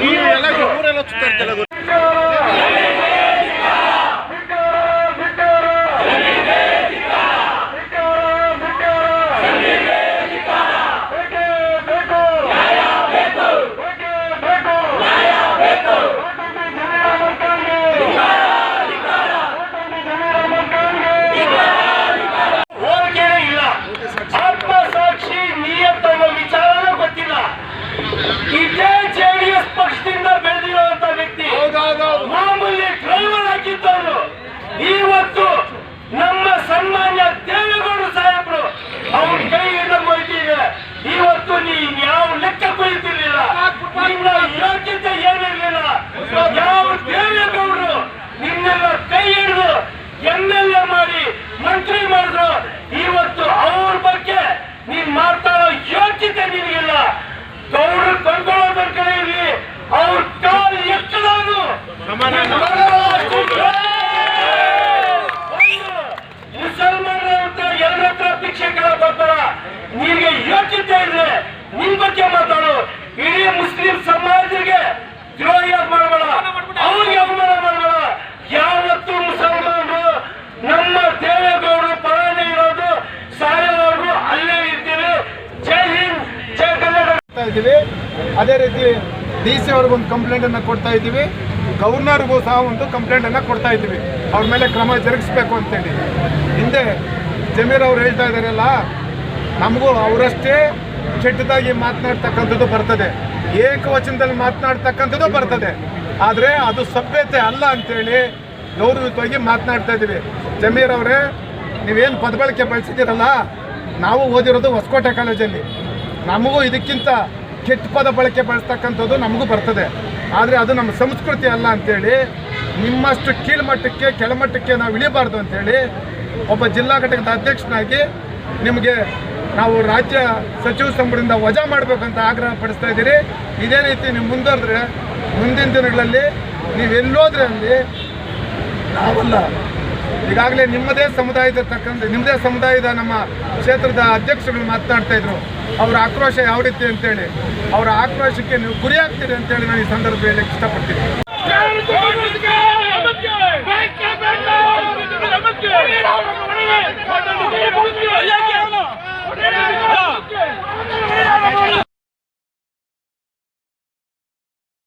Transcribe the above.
ನೀರು ಎಲ್ಲ ಊರೆಲ್ಲ ಸುತ್ತಾಡ್ತಾರೆ ಇದ್ದೀವಿ. ಅದೇ ರೀತಿ ಡಿ ಸಿ ಅವ್ರಿಗೆ ಒಂದು ಕಂಪ್ಲೇಂಟ್ ಅನ್ನ ಕೊಡ್ತಾ ಇದ್ದೀವಿ. ಗವರ್ನರ್ಗೂ ಸಹ ಒಂದು ಕಂಪ್ಲೇಂಟನ್ನು ಕೊಡ್ತಾ ಇದ್ದೀವಿ. ಅವ್ರ ಮೇಲೆ ಕ್ರಮ ಜರುಗಿಸ್ಬೇಕು ಅಂತೇಳಿ. ಹಿಂದೆ ಜಮೀರ್ ಅವ್ರು ಹೇಳ್ತಾ ಇದ್ದಾರಲ್ಲ ನಮಗೂ ಅವರಷ್ಟೇ ಕೆಟ್ಟದಾಗಿ ಮಾತನಾಡ್ತಕ್ಕಂಥದ್ದು ಬರ್ತದೆ. ಏಕವಚನದಲ್ಲಿ ಮಾತನಾಡ್ತಕ್ಕಂಥದ್ದು ಬರ್ತದೆ. ಆದರೆ ಅದು ಸಭ್ಯತೆ ಅಲ್ಲ ಅಂತೇಳಿ ಗೌರವಯುತವಾಗಿ ಮಾತನಾಡ್ತಾ ಇದ್ದೀವಿ. ಜಮೀರ್ ಅವರೇ, ನೀವೇನು ಪದಬಳಕೆ ಬಳಸಿದ್ದೀರಲ್ಲ? ನಾವು ಓದಿರೋದು ಹೊಸಕೋಟೆ ಕಾಲೇಜಲ್ಲಿ. ನಮಗೂ ಇದಕ್ಕಿಂತ ಕೆಟ್ಟ ಪದ ಬಳಕೆ ಬಳಸ್ತಕ್ಕಂಥದ್ದು ನಮಗೂ ಬರ್ತದೆ. ಆದರೆ ಅದು ನಮ್ಮ ಸಂಸ್ಕೃತಿ ಅಲ್ಲ ಅಂತೇಳಿ, ನಿಮ್ಮಷ್ಟು ಕೀಳ್ಮಟ್ಟಕ್ಕೆ, ಕೆಳಮಟ್ಟಕ್ಕೆ ನಾವು ಇಳಿಬಾರ್ದು ಅಂತೇಳಿ ಒಬ್ಬ ಜಿಲ್ಲಾ ಘಟಕದ ಅಧ್ಯಕ್ಷನಾಗಿ ನಿಮಗೆ ನಾವು ರಾಜ್ಯ ಸಚಿವ ಸಂಪುಟದಿಂದ ವಜಾ ಮಾಡಬೇಕಂತ ಆಗ್ರಹ ಪಡಿಸ್ತಾ ಇದ್ದೀರಿ. ಇದೇ ರೀತಿ ನೀವು ಮುಂದುವರೆದ್ರೆ ಮುಂದಿನ ದಿನಗಳಲ್ಲಿ ನೀವೆಲ್ಲೋದ್ರೆ ಅಲ್ಲಿ ನಾವಲ್ಲ ಈಗಾಗಲೇ ನಿಮ್ಮದೇ ಸಮುದಾಯದ ತಕ್ಕಂತೆ, ನಿಮ್ಮದೇ ಸಮುದಾಯದ ನಮ್ಮ ಕ್ಷೇತ್ರದ ಅಧ್ಯಕ್ಷರುಗಳು ಮಾತನಾಡ್ತಾ ಇದ್ರು. ಅವರ ಆಕ್ರೋಶ ಯಾವ ರೀತಿ ಅಂತೇಳಿ, ಅವರ ಆಕ್ರೋಶಕ್ಕೆ ನೀವು ಗುರಿಯಾಗ್ತೀರಿ ಅಂತೇಳಿ ನಾನು ಈ ಸಂದರ್ಭ ಹೇಳಕ್ಕೆ ಇಷ್ಟಪಡ್ತೀನಿ